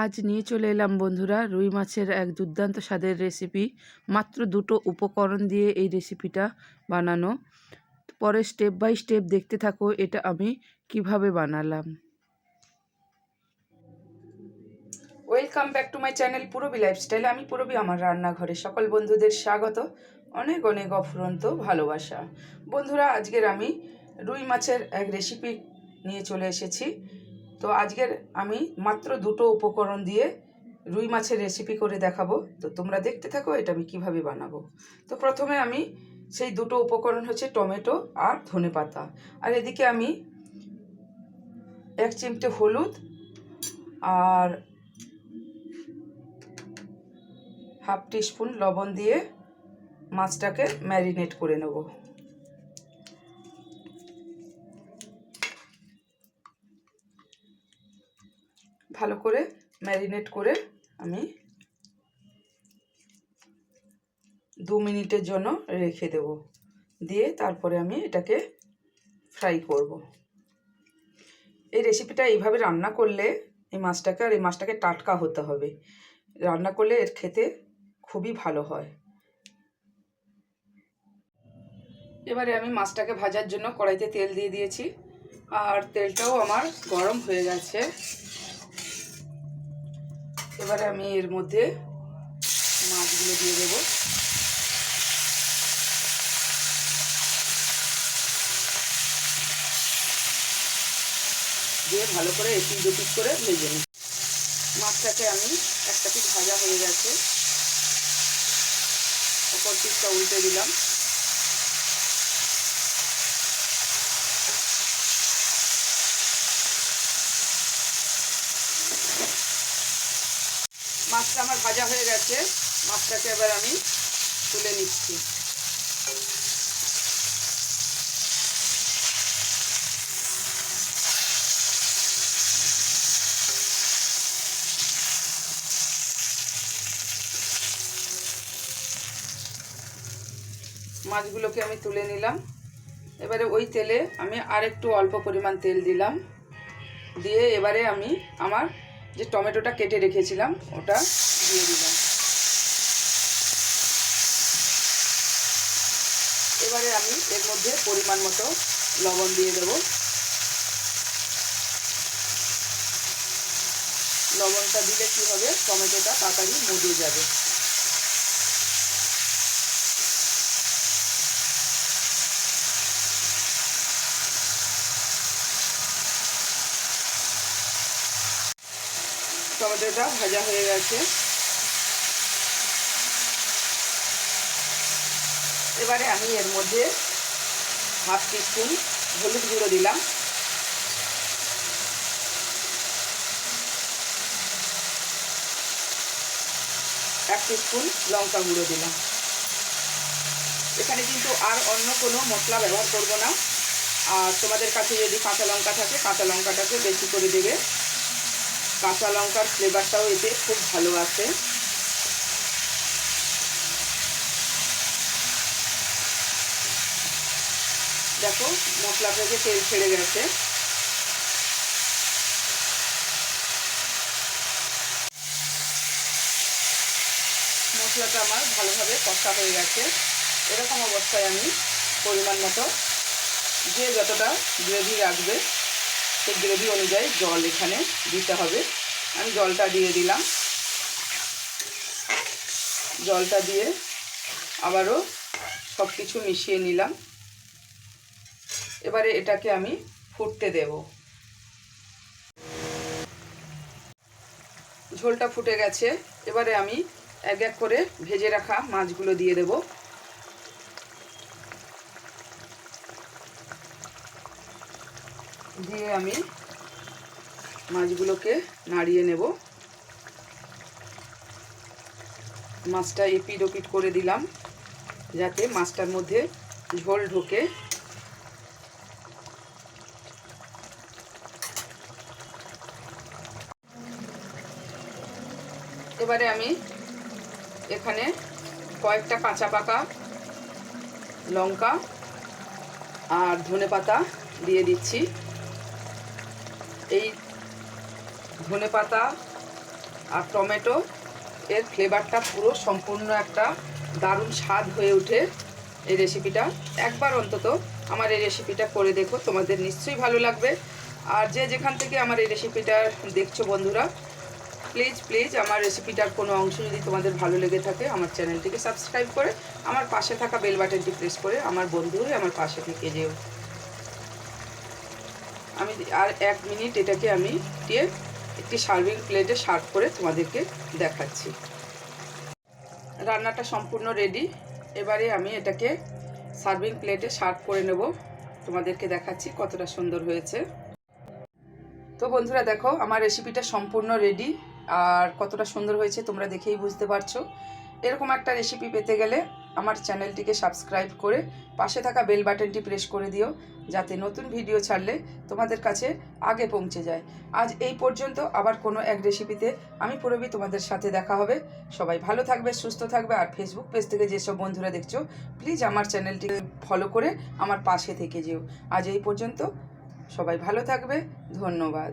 আজ নিয়ে চলে এলাম বন্ধুরা রুই মাছের এক দুর্দান্ত স্বাদের রেসিপি মাত্র দুটো উপকরণ দিয়ে এই রেসিপিটা বানানো। পরে স্টেপ বাই স্টেপ দেখতে থাকো, এটা আমি কীভাবে বানালাম। Welcome back to my channel Purbi lifestyle আমি পুরবি আমার রান্নাঘরে সকল বন্ধুদের স্বাগত। অনেক অনেক অফুরন্ত ভালোবাসা। বন্ধুরা, আজকের আমি রুই মাছের এক রেসিপি নিয়ে চলে এসেছি। তো আজকের আমি মাত্র দুটো উপকরণ দিয়ে রুই মাছের রেসিপি করে দেখাবো। তো তোমরা দেখতে থাকো এটা আমি কীভাবে বানাবো। তো প্রথমে আমি সেই দুটো উপকরণ হচ্ছে টমেটো আর ধনে পাতা। আর এদিকে আমি এক চিমটে হলুদ আর হাফ টিস্পুন লবণ দিয়ে মাছটাকে ম্যারিনেট করে নেব। ভালো করে ম্যারিনেট করে আমি দু মিনিটের জন্য রেখে দেব। দিয়ে তারপরে আমি এটাকে ফ্রাই করব। এই রেসিপিটা এইভাবে রান্না করলে এই মাছটাকে আর এই মাছটাকে টাটকা হতে হবে। রান্না করলে এর খেতে খুবই ভালো হয়। এবারে আমি মাছটাকে ভাজার জন্য কড়াইতে তেল দিয়ে দিয়েছি। আর তেলটাও আমার গরম হয়ে গেছে। এবারে আমি এর মধ্যে মাছগুলো দিয়ে দেবো। দিয়ে ভালো করে এপিট দুপিট করে ভেজে নিই। মাছটাকে আমি একটা পিস ভাজা হয়ে গেছে। ওপর পিসটা উল্টে দিলাম। মাছটা আমার ভাজা হয়ে গেছে। মাছটাকে এবার আমি তুলে নিচ্ছি। মাছগুলোকে আমি তুলে নিলাম। এবারে ওই তেলে আমি আর একটু অল্প পরিমাণ তেল দিলাম। দিয়ে এবারে আমি আমার যে টমেটোটা কেটে রেখেছিলাম, ওটা দিয়ে দিলাম। এবারে আমি এর মধ্যে পরিমাণ মতো লবণ দিয়ে দেব। লবণটা দিলে কি হবে? টমেটোটা তাড়াতাড়ি মুজে যাবে। টমেটোটা ভাজা হয়ে গেছে। এবারে আমি এর মধ্যে হাফ টিস্পুন হলুদ গুঁড়ো দিলাম। এক টিস্পুন লঙ্কা গুঁড়ো দিলাম। এখানে কিন্তু আর অন্য কোনো মশলা ব্যবহার করব না। আর তোমাদের কাছে যদি কাঁচা লঙ্কা থাকে, কাঁচা লঙ্কাটাকে বেশি করে দেবে। কাঁচা লঙ্কার ফ্লেভারটাও এতে খুব ভালো আছে। দেখো, মশলা থেকে তেল ছেড়ে গেছে। মশলাটা আমার ভালোভাবে কষা হয়ে গেছে। এরকম অবস্থায় আমি পরিমাণ মতো যে যতটা গ্রেভি রাখবে সেই গ্রেভি অনুযায়ী জল এখানে দিতে হবে। আমি জলটা দিয়ে দিলাম। জলটা দিয়ে আবারও সব কিছু মিশিয়ে নিলাম। এবারে এটাকে আমি ফুটতে দেব। ঝোলটা ফুটে গেছে। এবারে আমি এক এক করে ভেজে রাখা মাছগুলো দিয়ে দেব। দিয়ে আমি মাছগুলোকে নাড়িয়ে নেব। মাছটা এপিট ওপিট করে দিলাম, যাতে মাছটার মধ্যে ঝোল ঢোকে। এবারে আমি এখানে কয়েকটা কাঁচা পাকা লঙ্কা আর ধনে পাতা দিয়ে দিচ্ছি। এই ধনে পাতা আর টমেটো, এর ফ্লেভারটা পুরো সম্পূর্ণ একটা দারুণ স্বাদ হয়ে ওঠে এই রেসিপিটা একবার অন্তত আমার এই রেসিপিটা করে দেখো, তোমাদের নিশ্চয়ই ভালো লাগবে। আর যে যেখান থেকে আমার এই রেসিপিটা দেখছ বন্ধুরা প্লিজ প্লিজ আমার রেসিপিটার কোনো অংশ যদি তোমাদের ভালো লেগে থাকে, আমার চ্যানেলটিকে সাবস্ক্রাইব করে, আমার পাশে থাকা বেল বাটনটি প্রেস করে আমার বন্ধু হয়ে আমার পাশে থেকে যেও। আমি আর এক মিনিট এটাকে আমি দিয়ে একটি সার্ভিং প্লেটে সার্ভ করে তোমাদেরকে দেখাচ্ছি। রান্নাটা সম্পূর্ণ রেডি এবারে আমি এটাকে সার্ভিং প্লেটে সার্ভ করে নেব। তোমাদেরকে দেখাচ্ছি কতটা সুন্দর হয়েছে। তো বন্ধুরা দেখো, আমার রেসিপিটা সম্পূর্ণ রেডি আর কতটা সুন্দর হয়েছে তোমরা দেখেই বুঝতে পারছ। এরকম একটা রেসিপি পেতে গেলে আমার চ্যানেলটিকে সাবস্ক্রাইব করে পাশে থাকা বেল বাটনটি প্রেস করে দিও, যাতে নতুন ভিডিও ছাড়লে তোমাদের কাছে আগে পৌঁছে যায়। আজ এই পর্যন্ত আবার কোনো এক রেসিপিতে আমি পুরবি তোমাদের সাথে দেখা হবে। সবাই ভালো থাকবে, সুস্থ থাকবে, আর ফেসবুক পেজ থেকে যেসব বন্ধুরা দেখছ প্লিজ আমার চ্যানেলটি ফলো করে আমার পাশে থেকে যেও। আজ এই পর্যন্ত সবাই ভালো থাকবে, ধন্যবাদ।